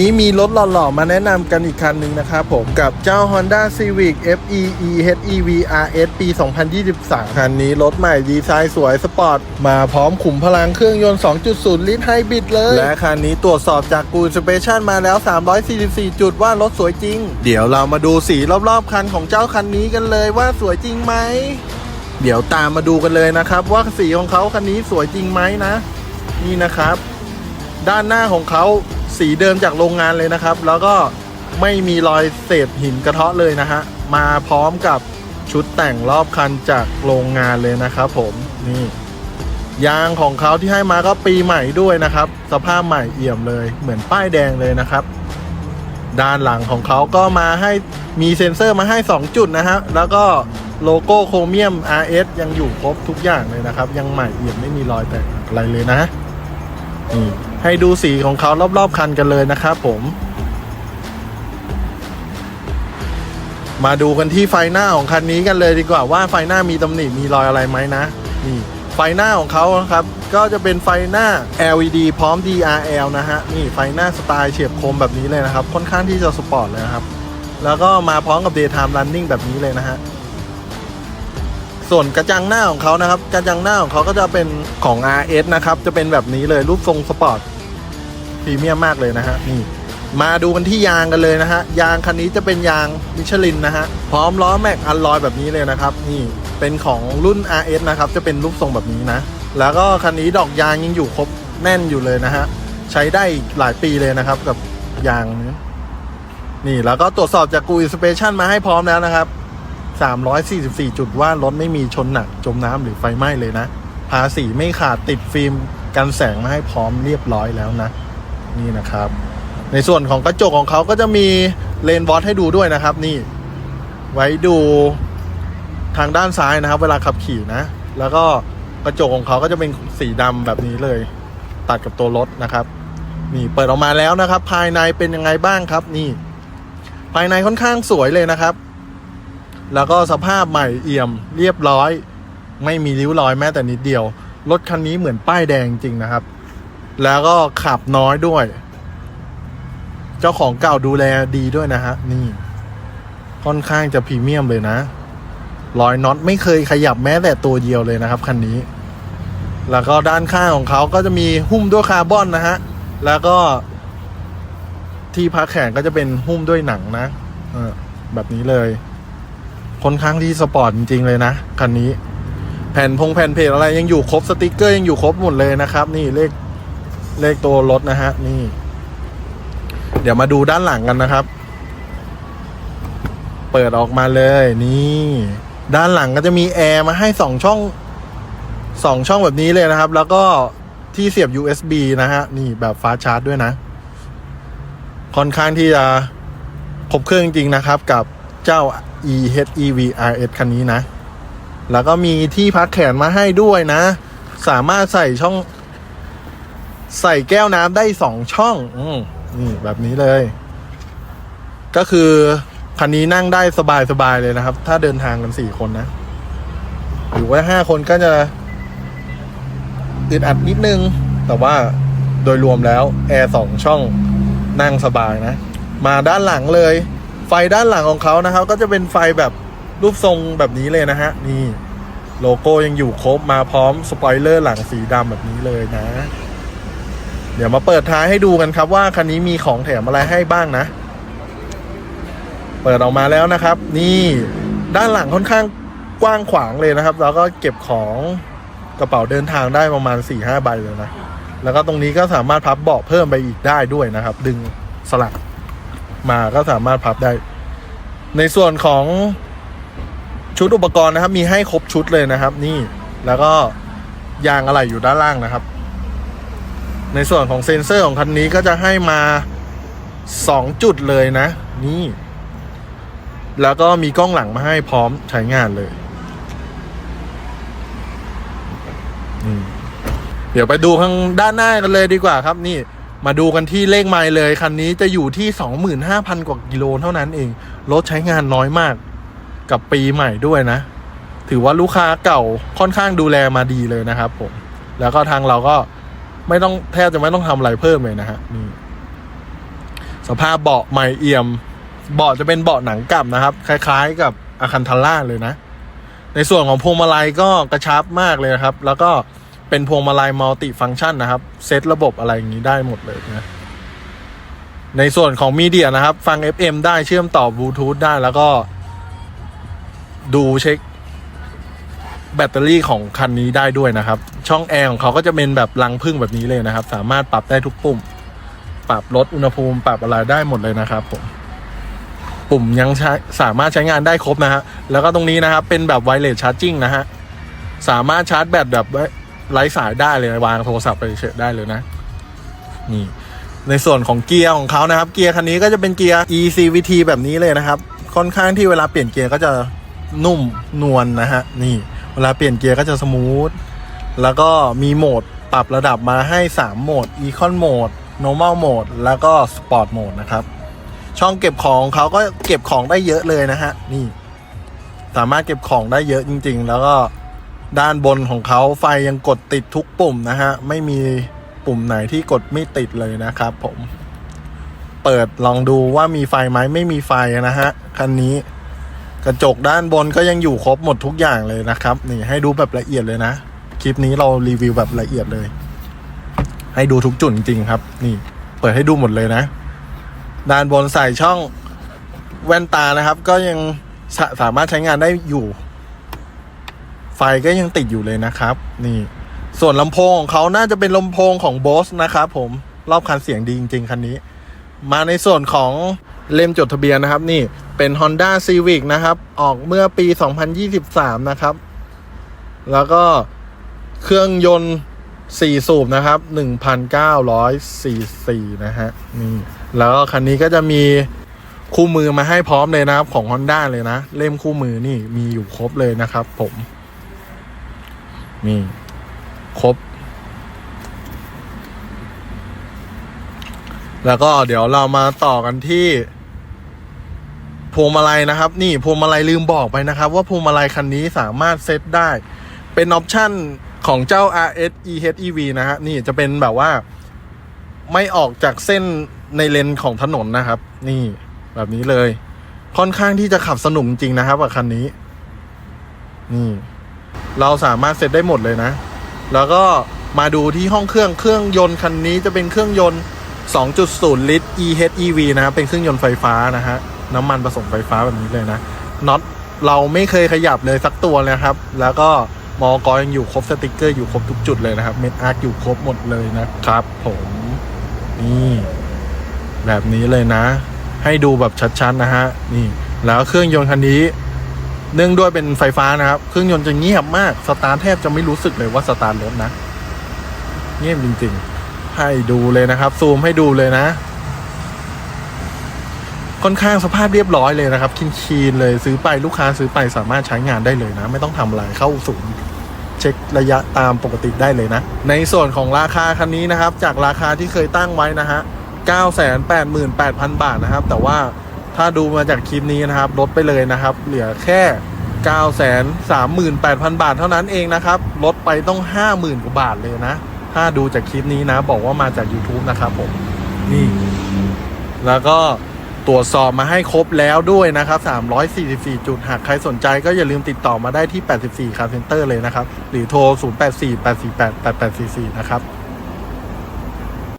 นี้มีรถหล่อๆ มาแนะนำกันอีกคันหนึ่งนะครับผมกับเจ้า Honda Civic FE EHEV RS ปี 2023 คันนี้รถใหม่ดีไซน์สวยสปอร์ต มาพร้อมขุมพลังเครื่องยนต์ 2.0 ลิตรไฮบริดเลย และคันนี้ตรวจสอบจากกูสเปเชันมาแล้ว 344 จุดว่ารถสวยจริง เดี๋ยวเรามาดูสีรอบๆ คันของเจ้าคันนี้กันเลยว่าสวยจริงไหมเดี๋ยวตามมาดูกันเลยนะครับ ว่าสีของเขาคันนี้สวยจริงไหมนะ นี่นะครับ ด้านหน้าของเขา สีเดิมจากโรงงานเลยนะครับ แล้วก็ไม่มีรอยเศษหินกระเทาะเลยนะฮะ มาพร้อมกับชุดแต่งรอบคันจากโรงงานเลยนะครับผมนี่ยางของเขาที่ให้มาก็ปีใหม่ด้วยนะครับ สภาพใหม่เอี่ยมเลยเหมือนป้ายแดงเลยนะครับ ด้านหลังของเขาก็มาให้มีเซ็นเซอร์มาให้ 2 จุดนะฮะแล้วก็โลโก้โครเมียม RS ยังอยู่ครบทุกอย่างเลยนะครับ ยังใหม่เอี่ยมไม่มีรอยแตกอะไรเลยนะนี่ ให้ดูสีของเขารอบๆคันกันเลยนะครับผม มาดูกันที่ไฟหน้าของคันนี้กันเลยดีกว่าว่าไฟหน้ามีตำหนิมีรอยอะไรไหมนะนี่ไฟหน้าของเขาครับ ก็จะเป็นไฟหน้า LED พร้อม DRL นะฮะนี่ไฟหน้าสไตล์เฉียบคมแบบนี้เลยนะครับ ค่อนข้างที่จะสปอร์ตเลยนะครับ แล้วก็มาพร้อมกับ Daytime Running แบบนี้เลยนะฮะ ส่วนกระจังหน้าของเขานะครับ กระจังหน้าของเขาก็จะเป็นของ RS นะครับ จะเป็นแบบนี้เลยรูปทรงสปอร์ตพรีเมียมมากเลยนะฮะนี่มาดูกันที่ยางกันเลยนะฮะ ยางคันนี้จะเป็นยางมิชลินนะฮะ พร้อมล้อแม็กอัลลอยแบบนี้เลยนะครับ นี่เป็นของรุ่น RS นะครับ จะเป็นรูปทรงแบบนี้นะ แล้วก็คันนี้ดอกยางยังอยู่ครบแน่นอยู่เลยนะฮะ ใช้ได้หลายปีเลยนะครับกับยางนี้นี่แล้วก็ตรวจสอบจากกูอินสเปชันมาให้พร้อมแล้วนะครับ 344 จุดว่ารถไม่มีชนหนัก จมน้ำหรือไฟไหม้เลยนะ ภาษีไม่ขาดติดฟิล์มกันแสงมาให้พร้อมเรียบร้อยแล้วนะ นี่นะครับ ในส่วนของกระจกของเขาก็จะมีเลนส์วอตให้ดูด้วยนะครับ นี่ ไว้ดูทางด้านซ้ายนะครับ เวลาขับขี่นะ แล้วก็กระจกของเขาก็จะเป็นสีดำแบบนี้เลย ตัดกับตัวรถนะครับ นี่เปิดออกมาแล้วนะครับ ภายในเป็นยังไงบ้างครับ นี่ ภายในค่อนข้างสวยเลยนะครับ แล้วก็สภาพใหม่เอี่ยมเรียบร้อย ไม่มีริ้วรอยแม้แต่นิดเดียว รถคันนี้เหมือนป้ายแดงจริงนะครับ แล้วก็ขับน้อยด้วย เจ้าของเก่าดูแลดีด้วยนะฮะ นี่ ค่อนข้างจะพรีเมียมเลยนะรอยน็อตไม่เคยขยับแม้แต่ตัวเดียวเลยนะครับคันนี้ แล้วก็ด้านข้างของเขาก็จะมีหุ้มด้วยคาร์บอนนะฮะ แล้วก็ที่พักแขนก็จะเป็นหุ้มด้วยหนังนะแบบนี้เลย ค่อนข้างที่สปอร์ตจริง ๆ เลยนะคันนี้ แผ่นพงแผ่นเพจอะไรยังอยู่ครบสติกเกอร์ยังอยู่ครบหมดเลยนะครับ นี่เลขเลขตัวรถนะฮะนี่ เดี๋ยวมาดูด้านหลังกันนะครับ เปิดออกมาเลยนี่ ด้านหลังก็จะมีแอร์มาให้สองช่องสองช่องแบบนี้เลยนะครับ แล้วก็ที่เสียบ USB นะฮะ นี่แบบฟ้าชาร์จด้วยนะ ค่อนข้างที่จะครบเครื่องจริงๆนะครับ กับเจ้า EHEV RS คันนี้นะ แล้วก็มีที่พักแขนมาให้ด้วยนะ สามารถใส่ช่อง ใส่แก้วน้ำได้สองช่อง อืมนี่แบบนี้เลย ก็คือคันนี้นั่งได้สบายๆเลยนะครับ ถ้าเดินทางกันสี่คนนะ หรือว่าห้าคนก็จะอึดอัดนิดนึง แต่ว่าโดยรวมแล้วแอร์สองช่องนั่งสบายนะ มาด้านหลังเลย ไฟด้านหลังของเขานะครับ ก็จะเป็นไฟแบบรูปทรงแบบนี้เลยนะฮะ นี่โลโก้ยังอยู่ครบมาพร้อมสปอยเลอร์หลังสีดำแบบนี้เลยนะ เดี๋ยวมาเปิดท้ายให้ดูกันครับว่าคันนี้มีของแถมอะไรให้บ้างนะ เปิดออกมาแล้วนะครับ นี่ด้านหลังค่อนข้างกว้างขวางเลยนะครับ แล้วก็เก็บของกระเป๋าเดินทางได้ประมาณ4ี่ห้าใบเลยนะ แล้วก็ตรงนี้ก็สามารถพับเบาะเพิ่มไปอีกได้ด้วยนะครับ ดึงสลักมาก็สามารถพับได้ ในส่วนของชุดอุปกรณ์นะครับ มีให้ครบชุดเลยนะครับ นี่แล้วก็ยางอะไหล่อยู่ด้านล่างนะครับ ในส่วนของเซ็นเซอร์ของคันนี้ก็จะให้มาสองจุดเลยนะ นี่ แล้วก็มีกล้องหลังมาให้พร้อมใช้งานเลยเดี๋ยวไปดูข้างด้านหน้ากันเลยดีกว่าครับนี่ มาดูกันที่เลขไมล์เลย คันนี้จะอยู่ที่ 25,000 กว่ากิโลเท่านั้นเอง รถใช้งานน้อยมาก กับปีใหม่ด้วยนะ ถือว่าลูกค้าเก่าค่อนข้างดูแลมาดีเลยนะครับผม แล้วก็ทางเราก็ไม่ต้องแทบจะไม่ต้องทำอะไรเพิ่มเลยนะฮะนี่สภาพเบาะใหม่เอี่ยม เบาะจะเป็นเบาะหนังกลับนะครับ คล้าย ๆ กับอาคันทาร่าเลยนะ ในส่วนของพวงมาลัยก็กระชับมากเลยนะครับ แล้วก็ เป็นพวงมาลัยมัลติฟังก์ชันนะครับ เซตระบบอะไรอย่างนี้ได้หมดเลยนะ ในส่วนของมีเดียนะครับ ฟัง FM ได้เชื่อมต่อบลูทูธได้แล้วก็ ดูเช็ค แบตเตอรี่ของคันนี้ได้ด้วยนะครับ ช่องแอร์ของเขาก็จะเป็นแบบรังพึ่งแบบนี้เลยนะครับ สามารถปรับได้ทุกปุ่ม ปรับลดอุณหภูมิ ปรับอะไรได้หมดเลยนะครับผมปุ่มยังใช้สามารถใช้งานได้ครบนะฮะ แล้วก็ตรงนี้นะครับเป็นแบบไวเลสชาร์จิ่งนะฮะ สามารถชาร์จแบตแบบ ไร้สายได้เลยวางโทรศัพท์ไปเฉยได้เลยนะ นี่ ในส่วนของเกียร์ของเขานะครับ เกียร์คันนี้ก็จะเป็นเกียร์ ECVT แบบนี้เลยนะครับ ค่อนข้างที่เวลาเปลี่ยนเกียร์ก็จะนุ่มนวลนะฮะ นี่ เวลาเปลี่ยนเกียร์ก็จะสมูท แล้วก็มีโหมดปรับระดับมาให้ 3 โหมด Econ Mode Normal Mode แล้วก็ Sport Mode นะครับ ช่องเก็บของเขาก็เก็บของได้เยอะเลยนะฮะ นี่ สามารถเก็บของได้เยอะจริง ๆ แล้วก็ ด้านบนของเขาไฟยังกดติดทุกปุ่มนะฮะ ไม่มีปุ่มไหนที่กดไม่ติดเลยนะครับผม เปิดลองดูว่ามีไฟไหมไม่มีไฟนะฮะ คันนี้ กระจกด้านบนก็ยังอยู่ครบหมดทุกอย่างเลยนะครับ นี่ให้ดูแบบละเอียดเลยนะ คลิปนี้เรารีวิวแบบละเอียดเลย ให้ดูทุกจุดจริงครับ นี่ เปิดให้ดูหมดเลยนะ ด้านบนใส่ช่องแว่นตานะครับ ก็ยังสามารถใช้งานได้อยู่ ไฟก็ยังติดอยู่เลยนะครับ นี่ ส่วนลำโพงของเขาน่าจะเป็นลำโพงของ Bose นะครับผมรอบคันเสียงดีจริง ๆ คันนี้ มาในส่วนของเล่มจดทะเบียนนะครับ นี่เป็น Honda Civic นะครับ ออกเมื่อปี 2023 นะครับ แล้วก็เครื่องยนต์ 4 สูบนะครับ 1,900ซีซีนะฮะนี่แล้วคันนี้ก็จะมีคู่มือมาให้พร้อมเลยนะครับ ของ Honda เลยนะ เล่มคู่มือนี่มีอยู่ครบเลยนะครับผม นี่ ครบ แล้วก็เดี๋ยวเรามาต่อกันที่พวงมาลัยนะครับ นี่พวงมาลัยลืมบอกไปนะครับ ว่าพวงมาลัยคันนี้สามารถเซตได้ เป็นออปชั่นของเจ้า RS EHEV นะฮะนี่จะเป็นแบบว่า ไม่ออกจากเส้นในเลนของถนนนะครับ นี่แบบนี้เลย ค่อนข้างที่จะขับสนุกจริงนะครับกับคันนี้ นี่ เราสามารถเซตได้หมดเลยนะ แล้วก็มาดูที่ห้องเครื่องเครื่องยนต์คันนี้จะเป็นเครื่องยนต์ 2.0 ลิตร EHEV นะครับเป็นเครื่องยนต์ไฟฟ้านะฮะน้ำมันผสมไฟฟ้าแบบนี้เลยนะน็อตเราไม่เคยขยับเลยสักตัวเลยครับ แล้วก็มอกอยังอยู่ครบสติกเกอร์อยู่ครบทุกจุดเลยนะครับเม็ดอาร์คอยู่ครบหมดเลยนะครับ ผมนี่แบบนี้เลยนะ ให้ดูแบบชัดๆนะฮะนี่แล้วเครื่องยนต์คันนี้ เนื่องด้วยเป็นไฟฟ้านะครับ เครื่องยนต์จะเงียบมาก สตาร์ทแทบจะไม่รู้สึกเลยว่าสตาร์ทรถนะ เงียบจริงๆ ให้ดูเลยนะครับ ซูมให้ดูเลยนะ ค่อนข้างสภาพเรียบร้อยเลยนะครับคีนๆเลยซื้อไปลูกค้าซื้อไปสามารถใช้งานได้เลยนะ ไม่ต้องทำอะไรเข้าศูนย์เช็คระยะตามปกติได้เลยนะ ในส่วนของราคาคันนี้นะครับ จากราคาที่เคยตั้งไว้นะฮะ 988,000 บาทนะครับ แต่ว่าถ้าดูมาจากคลิปนี้นะครับ ลดไปเลยนะครับ เหลือแค่ 938,000 บาทเท่านั้นเองนะครับ ลดไปต้อง 50,000 กว่าบาทเลยนะ ถ้าดูจากคลิปนี้นะ บอกว่ามาจาก YouTube นะครับผม นี่ แล้วก็ตรวจสอบมาให้ครบแล้วด้วยนะครับ 344 จุด หากใครสนใจก็อย่าลืมติดต่อมาได้ที่ 84คาร์เซ็นเตอร์เลยนะครับ หรือโทร 0848488844 นะครับ